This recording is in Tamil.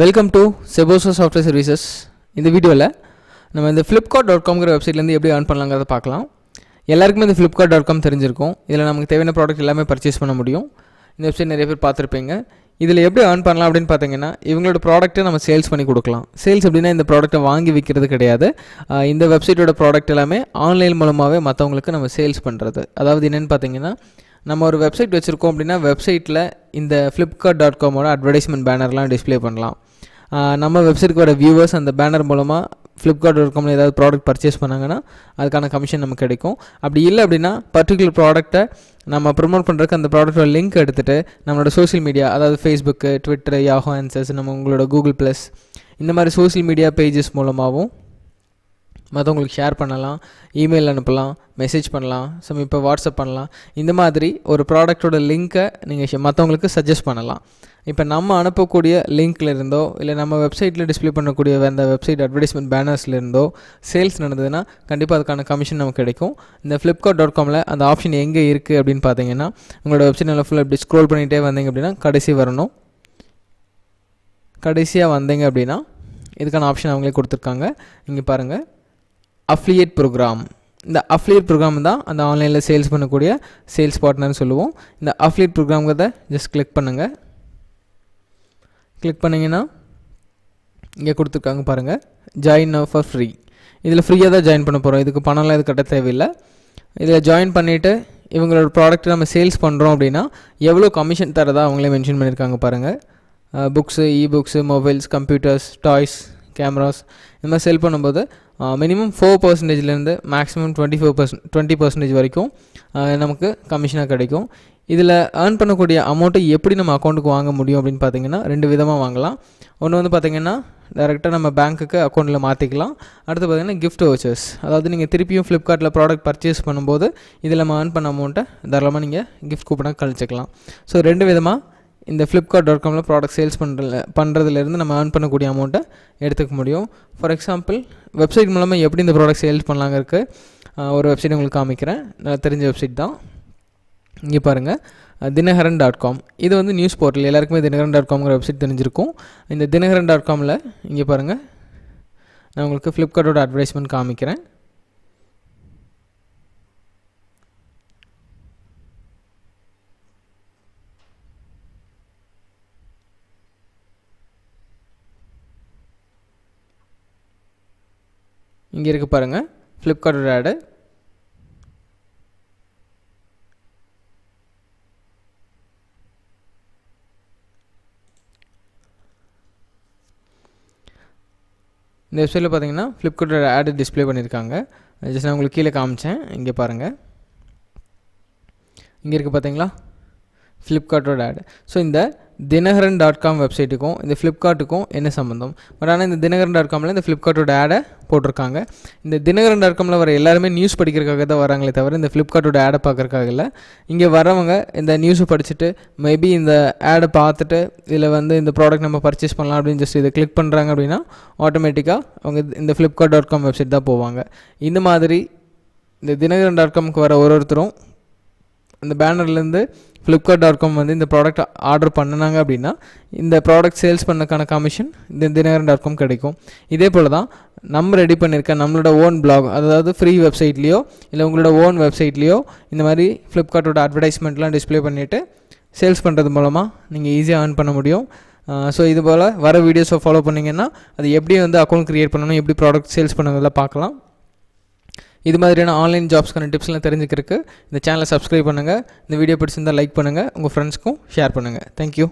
Welcome to Seboso software services இந்த வீடியோவில் நம்ம இந்த ஃப்ளிப்கார்ட் டாட் காம்ங்கிற வெப்சைட்லேருந்து எப்படி ஏர்ன் பண்ணலாங்கிறத பார்க்கலாம். எல்லாருக்குமே இந்த ஃப்ளிப்கார்ட் டாட் காம் தெரிஞ்சிருக்கும். இதில் நமக்கு தேவையான ப்ராடக்ட் எல்லாமே பர்ச்சேஸ் பண்ண முடியும். இந்த வெப்சைட் நிறைய பேர் பார்த்துருப்பீங்க. இதில் எப்படி ஏர்ன் பண்ணலாம் அப்படின்னு பார்த்தீங்கன்னா இவங்களோட ப்ராடக்ட்டை நம்ம சேல்ஸ் பண்ணி கொடுக்கலாம். சேல்ஸ் அப்படின்னா இந்த ப்ராடக்ட்டை வாங்கி விற்கிறது கிடையாது. இந்த வெப்சைட்டோட ப்ராடக்ட் எல்லாமே ஆன்லைன் மூலமாகவே மற்றவங்களுக்கு நம்ம சேல்ஸ் பண்ணுறது அதாவது என்னென்னு பார்த்தீங்கன்னா நம்ம ஒரு வெப்சைட் வச்சுருக்கோம் அப்படின்னா வெப்சைட்டில் இந்த ஃப்ளிப்கார்ட் டாட் காமோட அட்வர்டைஸ்மெண்ட் பேனர்லாம் டிஸ்ப்ளே பண்ணலாம். நம்ம வெப்சைட்டுக்கு வர வியூவர்ஸ் அந்த பேனர் மூலமாக ஃப்ளிப்கார்ட் டாட் காமில் ஏதாவது ப்ராடக்ட் பர்ச்சேஸ் பண்ணாங்கன்னா அதுக்கான கமிஷன் நமக்கு கிடைக்கும். அப்படி இல்லை அப்படின்னா பர்டிகுலர் ப்ராடக்ட்டை நம்ம ப்ரொமோட் பண்ணுறதுக்கு அந்த ப்ராடக்ட்டோட லிங்க் எடுத்துகிட்டு நம்மளோட சோஷியல் மீடியா அதாவது ஃபேஸ்புக்கு ட்விட்டர் யாஹோ ஆன்சர்ஸ் நம்ம உங்களோட கூகுள் ப்ளஸ் இந்த மாதிரி சோஷியல் மீடியா பேஜஸ் மூலமாகவும் மற்றவங்களுக்கு ஷேர் பண்ணலாம் இமெயில் அனுப்பலாம் மெசேஜ் பண்ணலாம் ஸோ இப்போ வாட்ஸ்அப் பண்ணலாம். இந்த மாதிரி ஒரு ப்ராடக்ட்டோட லிங்க்கை நீங்கள் மற்றவங்களுக்கு சஜஸ்ட் பண்ணலாம். இப்போ நம்ம அனுப்பக்கூடிய லிங்க்ல இருந்தோ இல்லை நம்ம வெப்சைட்டில் டிஸ்ப்ளே பண்ணக்கூடிய அந்த வெப்சைட் அட்வர்டைஸ்மெண்ட் பேனர்ஸ்ல இருந்தோ சேல்ஸ் நடந்ததுன்னா கண்டிப்பாக அதுக்கான கமிஷன் நமக்கு கிடைக்கும். இந்த ஃப்ளிப்கார்ட் டாட் காமில் அந்த ஆப்ஷன் எங்கே இருக்குது அப்படின்னு பார்த்தீங்கன்னா உங்களோட வெப்சைட் நல்லா ஃபுல்லாக இப்படி ஸ்க்ரோல் பண்ணிகிட்டே வந்தீங்க அப்படின்னா கடைசி வரணும். கடைசியாக வந்தீங்க அப்படின்னா இதுக்கான ஆப்ஷன் அவங்களே கொடுத்துருக்காங்க. இங்கே பாருங்கள் அஃப்லியேட் ப்ரோக்ராம் இந்த அஃப்லியேட் ப்ரோக்ராம் தான் அந்த ஆன்லைனில் சேல்ஸ் பண்ணக்கூடிய சேல்ஸ் பார்ட்னர்னு சொல்லுவோம். இந்த அஃப்லியேட் ப்ரோக்ராம்கிறத ஜஸ்ட் கிளிக் பண்ணுங்கள் கிளிக் பண்ணிங்கன்னா இங்கே கொடுத்துருக்காங்க பாருங்கள் ஜாயின் ஃபார் ஃப்ரீ இதில் ஃப்ரீயாக தான் ஜாயின் பண்ண போகிறோம் இதுக்கு பணம்லாம் இது கட்ட தேவையில்லை. இதில் ஜாயின் பண்ணிவிட்டு இவங்களோட ப்ராடக்ட் நம்ம சேல்ஸ் பண்ணுறோம் அப்படின்னா எவ்வளோ கமிஷன் தரதா அவங்களே மென்ஷன் பண்ணியிருக்காங்க பாருங்கள் books e books mobiles computers toys cameras இந்த மாதிரி சேல் பண்ணும்போது minimum four பர்சன்டேஜ்லேருந்து maximum twenty four percent twenty percentage வரைக்கும் நமக்கு கமிஷனாக கிடைக்கும். இதில் ஏர்ன் பண்ணக்கூடிய அமௌண்ட்டை எப்படி நம்ம அக்கௌண்ட்டுக்கு வாங்க முடியும் அப்படின்னு பார்த்தீங்கன்னா ரெண்டு விதமாக வாங்கலாம். ஒன்று வந்து பார்த்தீங்கன்னா டேரெக்டாக நம்ம பேங்க்குக்கு அக்கௌண்ட்டில் மாற்றிக்கலாம் அடுத்து பார்த்தீங்கன்னா கிஃப்ட் வவுச்சர்ஸ் அதாவது நீங்கள் திருப்பியும் ஃப்ளிப்கார்ட்டில் ப்ராடக்ட் பர்ச்சேஸ் பண்ணும்போது இதில் நம்ம ஏர்ன் பண்ண அமௌண்ட்டை தாராளமாக நீங்கள் கிஃப்ட் கூப்பனாக கழிச்சிக்கலாம். ஸோ ரெண்டு விதமாக இந்த ஃப்ளிப்கார்ட் டாட் காமில் ப்ராடக்ட் சேல்ஸ் பண்ணுறதுல பண்ணுறதுலேருந்து நம்ம ஏர்ன் பண்ணக்கூடிய அமௌண்ட்டை எடுத்துக்க முடியும். ஃபார் எக்ஸாம்பிள் வெப்சைட் மூலமாக எப்படி இந்த ப்ராடக்ட் சேல்ஸ் பண்ணலாங்க இருக்குது ஒரு வெப்சைட் உங்களுக்கு காமிக்கிறேன். நான் தெரிஞ்ச வெப்சைட் தான். இங்கே பாருங்கள் தினகரன் டாட் காம் இது வந்து நியூஸ் போர்ட்டல் எல்லாருக்குமே தினகரன் டாட் காம்ங்கிற வெப்சைட் தெரிஞ்சிருக்கும். இந்த தினகரன் டாட் காமில் இங்கே பாருங்கள் நான் உங்களுக்கு ஃப்ளிப்கார்ட்டோட அட்வர்டைஸ்மெண்ட் காமிக்கிறேன். இங்கே இருக்கு பாருங்கள் ஃப்ளிப்கார்ட்டோட ஆடு இந்த வெப்சைட்டில் பார்த்தீங்கன்னா ஃப்ளிப்கார்ட்டோட ஆடு டிஸ்ப்ளே பண்ணியிருக்காங்க ஜஸ்ட் நான் உங்களுக்கு கீழே காமிச்சேன். இங்கே பாருங்கள் இங்கே இருக்குது பார்த்தீங்களா ஃப்ளிப்கார்ட்டோட ஆடு ஸோ இந்த தினகரன் டாட் காம் வெப்சைட்டுக்கும் இந்த ஃப்ளிப்கார்ட்டுக்கும் என்ன சம்மந்தம் பட் ஆனால் இந்த தினகரன் டாட் காமில் இந்த ஃப்ளிப்கார்ட்டோட ஆடை போட்டிருக்காங்க. இந்த தினகரன் டாட் காமில் வர எல்லாருமே நியூஸ் படிக்கிறதுக்காக தான் வராங்களே தவிர இந்த ஃப்ளிப்கார்ட்டோட ஆடை பார்க்குறக்காக இல்லை. இங்கே வரவங்க இந்த நியூஸை படிச்சுட்டு மேபி இந்த ஆடை பார்த்துட்டு இதில் வந்து இந்த ப்ராடக்ட் நம்ம பர்ச்சேஸ் பண்ணலாம் அப்படின்னு ஜஸ்ட் இதை கிளிக் பண்ணுறாங்க அப்படின்னா ஆட்டோமேட்டிக்காக அவங்க இந்த ஃப்ளிப்கார்ட் டாட் காம் வெப்சைட் தான் போவாங்க. இந்த மாதிரி இந்த தினகரன் டாட் காமுக்கு வர ஒரு ஒருத்தரும் இந்த பேனர்லேருந்து ஃப்ளிப்கார்ட் டாட் காம் வந்து இந்த ப்ராடக்ட் ஆர்டர் பண்ணினாங்க அப்படின்னா இந்த ப்ராடக்ட் சேல்ஸ் பண்ணக்கான கமிஷன் இந்த தினகரன் டாட் காம் கிடைக்கும். இதே போல் தான் நம்ம ரெடி பண்ணியிருக்க நம்மளோட ஓன் பிளாக் அதாவது ஃப்ரீ வெப்சைட்லேயோ இல்லை உங்களோட ஓன் வெப்சைட்லேயோ இந்த மாதிரி ஃப்ளிப்கார்ட்டோட அட்வர்டைஸ்மெண்ட்லாம் டிஸ்ப்ளே பண்ணிவிட்டு சேல்ஸ் பண்ணுறது மூலமாக நீங்கள் ஈஸியாக ஏர்ன் பண்ண முடியும். ஸோ இது போல் வர வீடியோஸை ஃபாலோ பண்ணிங்கன்னா அது எப்படி வந்து அக்கௌண்ட் க்ரியேட் பண்ணணும் எப்படி ப்ராடக்ட் சேல்ஸ் பண்ணுறதெல்லாம் பார்க்கலாம். இது மாதிரியான ஆன்லைன் ஜாப்ஸ்க்கான டிப்ஸ்லாம் தெரிஞ்சுக்கிறதுக்கு இந்த சேனலை சப்ஸ்கிரைப் பண்ணுங்கள் இந்த வீடியோ பிடிச்சிருந்தால் லைக் பண்ணுங்கள் உங்கள் ஃப்ரெண்ட்ஸ்க்கும் ஷேர் பண்ணுங்கள் தேங்க்யூ